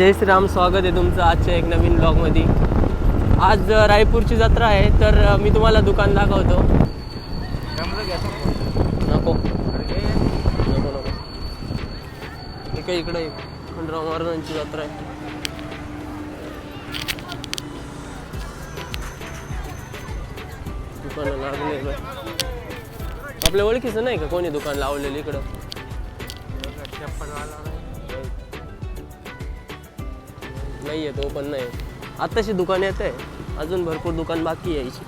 जय श्रीराम स्वागत आहे तुमचं आजच्या एक नवीन ब्लॉगमध्ये आज रायपूरची जत्रा आहे तर मी तुम्हाला दुकान दाखवतो. नको. नको नको ठीक आहे इकडे. खंडराव महाराजांची जत्रा आहे. दुकान लागले आपल्या ओळखीचं नाही का कोणी दुकान लावलेलं इकडं? नाही आहे तो पण नाही आत्ताशी दुकान येत आहे अजून भरपूर दुकान बाकी यायची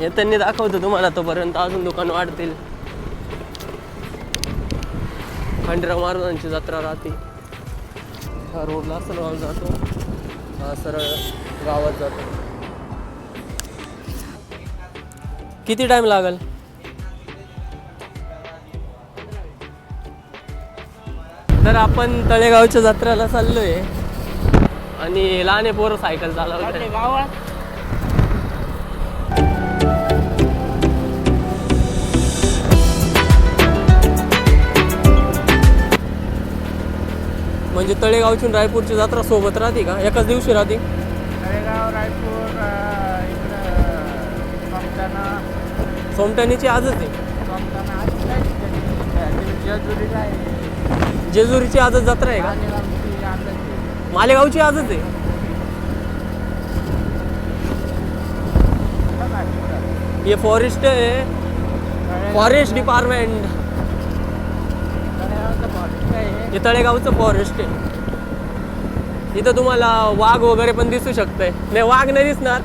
येताना दाखवतो तुम्हाला तोपर्यंत अजून दुकान वाढतील. खंडराव महाराजांची जत्रा राहते. हा रोडला असं गाव जातो. हा सरळ गावात जातो. किती टाइम लागेल? तर आपण तळेगावच्या जत्रेला चाललोय. आणि लहान पोरं सायकल चालवते म्हणजे तळेगावची रायपूरची जत्रा सोबत राहते का? एकाच दिवशी राहते? तळेगाव रायपूर सोमटाणीची आजच आहे. जेजुरीची आजच जत्रा आहे का? मालेगावची आजच आहे. हे फॉरेस्ट आहे. फॉरेस्ट डिपार्टमेंट हे तळेगावचं फॉरेस्ट आहे. इथं तुम्हाला वाघ वगैरे पण दिसू शकतंय. नाही वाघ नाही दिसणार.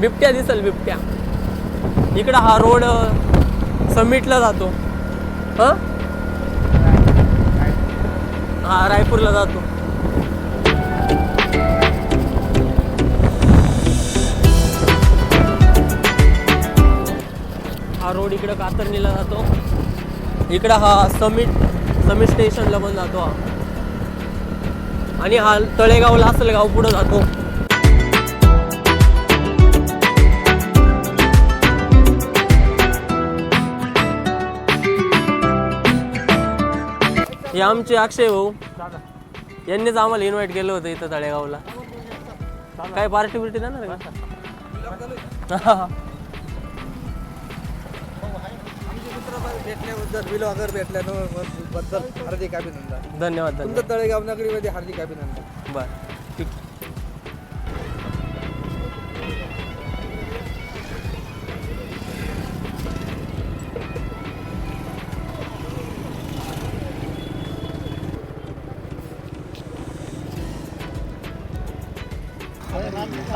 बिबट्या दिसल बिबट्या. इकडं हा रोड समिटला जातो. हां? हा रायपूरला जातो. हा रोड इकडं कातरणीला जातो. इकडं हा समिट समिट स्टेशनला पण जातो हा. आणि हा तळेगावला लासलगाव गाव पुढं जातो. आमचे अक्षय भाऊ यांनीच आम्हाला इन्व्हाइट केलं होतं इथं तळेगावला. काय पार्टी बिर्टी देणार का? भेटल्याबद्दल हार्दिक अभिनंदन धन्यवाद. तुमचं धन्यवाद तळेगाव नगरीमध्ये हार्दिक अभिनंदन. बर. ठीक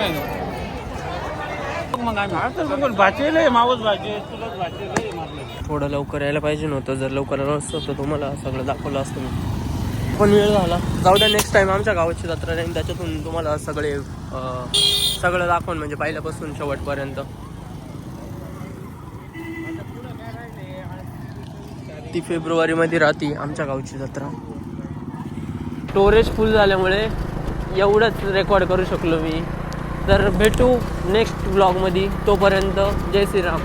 आणि पोरं भाचेल मावस भाचे तुलाच भाचेल थोडं लवकर यायला पाहिजे नव्हतं जर लवकर आलं असतं तर तुम्हाला सगळं दाखवलं असतं मी. पण वेळ झाला. जाऊ द्या नेक्स्ट टाइम आमच्या गावाची जत्रा नाही त्याच्यातून तुम्हाला सगळे सगळं दाखवून म्हणजे पहिल्यापासून शेवटपर्यंत. ती फेब्रुवारीमध्ये राहते आमच्या गावची जत्रा. स्टोरेज फुल झाल्यामुळे एवढंच रेकॉर्ड करू शकलो मी. तर भेटू नेक्स्ट ब्लॉगमध्ये तोपर्यंत जय श्रीराम.